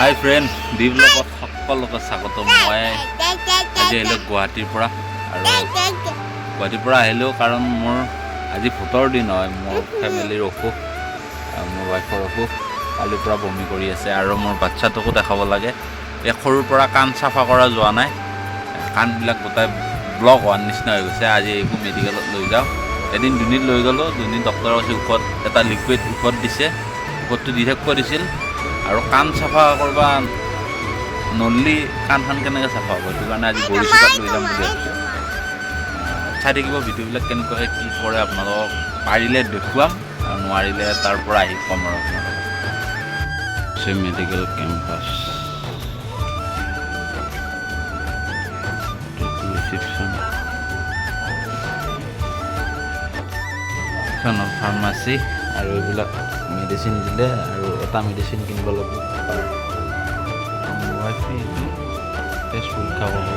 High friend দ্বীপ লগত সকলোকে স্বাগতম। মই আজি আহিলোঁ গুৱাহাটীৰ পৰা আৰু গুৱাহাটীৰ পৰা আহিলোঁ কাৰণ মোৰ আজি ভোটৰ দিন হয়। মোৰ ফেমিলিৰ অসুখ মোৰ ৱাইফৰ অসুখ কালিৰ পৰা বমি কৰি আছে আৰু মোৰ বাচ্ছাটোকো দেখাব লাগে। এই সৰুৰ পৰা কাণ চাফা কৰা যোৱা নাই। কাণবিলাক গোটাই ব্লক হোৱাৰ নিচিনা হৈ গৈছে। আজি এইবোৰ মেডিকেলত লৈ যাওঁ। এদিন দুদিন লৈ গ'লোঁ। দুদিন ডক্টৰে কৈছে ঔষধ এটা লিকুইড ঔষধ দিছে। ঔষধটো দি থাকিব দিছিল। আৰু কাণ চাফা কৰবা নল্লি কাণখন কেনেকৈ চাফা হ'ব? সেইটো কাৰণে আজি গৰু চোতাত লৈ যাম বুলি ভাবিছোঁ। চাই থাকিব ভিডিঅ'বিলাক কেনেকুৱাকৈ কি কৰে আপোনালোকক পাৰিলে দেখুৱাম আৰু নোৱাৰিলে তাৰ পৰা আহি ক'ম আৰু আপোনালোকক। মেডিকেল কেম্পাছ ৰিচিপশ্যন ফাৰ্মাচী আৰু এইবিলাক মেডিচিন দিলে আৰু এটা মেডিচিন কিনিব লাগিব। মই এইটো টেষ্ট পৰীক্ষা কৰিব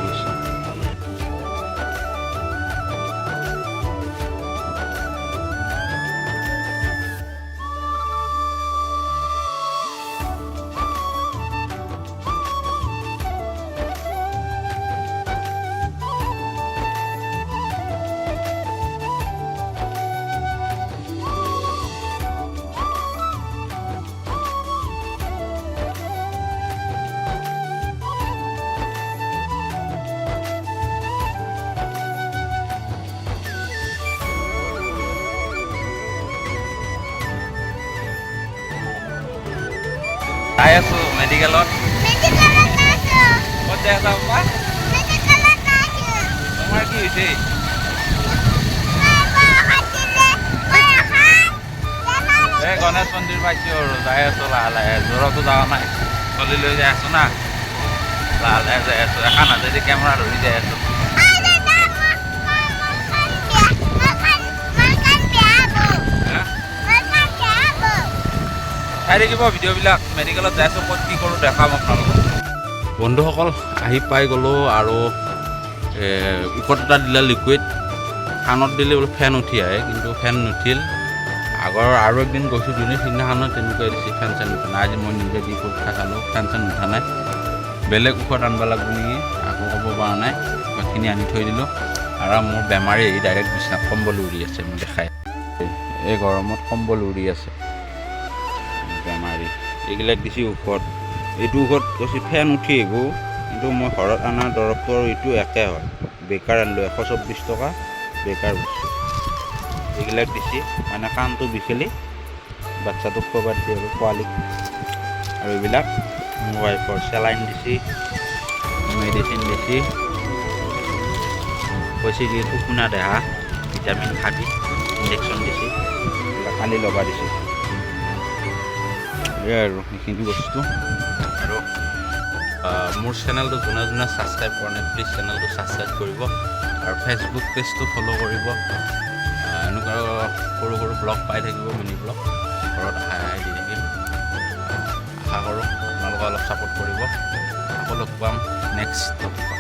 চাই আছোঁ মেডিকেলত ক'ত যাই আছা বাবা তোমাৰ কি হৈছে? এই গণেশ মন্দিৰ পাইছোঁ আৰু যাই আছোঁ লাহে লাহে। জ্বৰতো যোৱা নাই। চলি লৈ যাই আছোঁ না। লাহে লাহে যাই আছোঁ। এখন হাতেদি কেমেৰা ধৰি যাই আছোঁ। চাই থাকিব, ভিডিঅ'বিলাক মেডিকেলত যাই আছোঁ, ক'ত কি কৰোঁ দেখাম আপোনালোকক। বন্ধুসকল, আহি পাই গ'লোঁ আৰু ঔষধ এটা দিলে লিকুইড কাণত দিলে বোলে ফেন উঠি আহে, কিন্তু ফেন নুঠিল। আগৰ আৰু একদিন গৈছোঁ দুদিন সিদিনাখনো তেনেকুৱাই দিছে ফেন চেন উঠা নাই। আজি মই নিজে দি পৰীক্ষা চালোঁ ফেন চেন উঠা নাই। বেলেগ ঔষধ আনিব লাগিব নেকি, আকৌ ক'ব পৰা নাই। ঔষধখিনি আনি থৈ দিলোঁ। আৰু মোৰ বেমাৰী ডাইৰেক্ট বিচনাত কম্বল উৰি আছে মই দেখাই। এই গৰমত কম্বল উৰি আছে। বেমাৰী। এইবিলাক দিছে ঔষধ। এইটো ঔষধ কৈছে, ফেন উঠি আহিব, কিন্তু মই ঘৰত অনা দৰৱটো আৰু এইটো একে হয়। বেকাৰ আনিলোঁ, এশ চৌব্বিছ টকা, বেকাৰ বস্তু। এইবিলাক দিছে মানে কাণটো বিষালি বাচ্ছাটোক খোৱাব দিছে আৰু পোৱালিক আৰু এইবিলাক মোৰ ৱাইফৰ চেলাইন দিছে মেডিচিন দিছে। কৈছে কি শুকুনা দেহা ভিটামিন খাবি ইনজেকশ্যন দিছে কালি লগা দিছে। এয়াই আৰু সেইখিনি বস্তু আৰু মোৰ চেনেলটো যোনে যোনে ছাবস্ক্ৰাইব কৰা নাই প্লিজ চেনেলটো ছাবস্ক্ৰাইব কৰিব আৰু ফেচবুক পেজটো ফ'ল' কৰিব। এনেকুৱা সৰু সৰু ব্লগ পাই থাকিব মিনি ব্লগ ঘৰত আহাই আহাই দি থাকিম। আশা কৰোঁ আপোনালোকে অলপ ছাপোৰ্ট কৰিব। আকৌ লগ পাম নেক্সট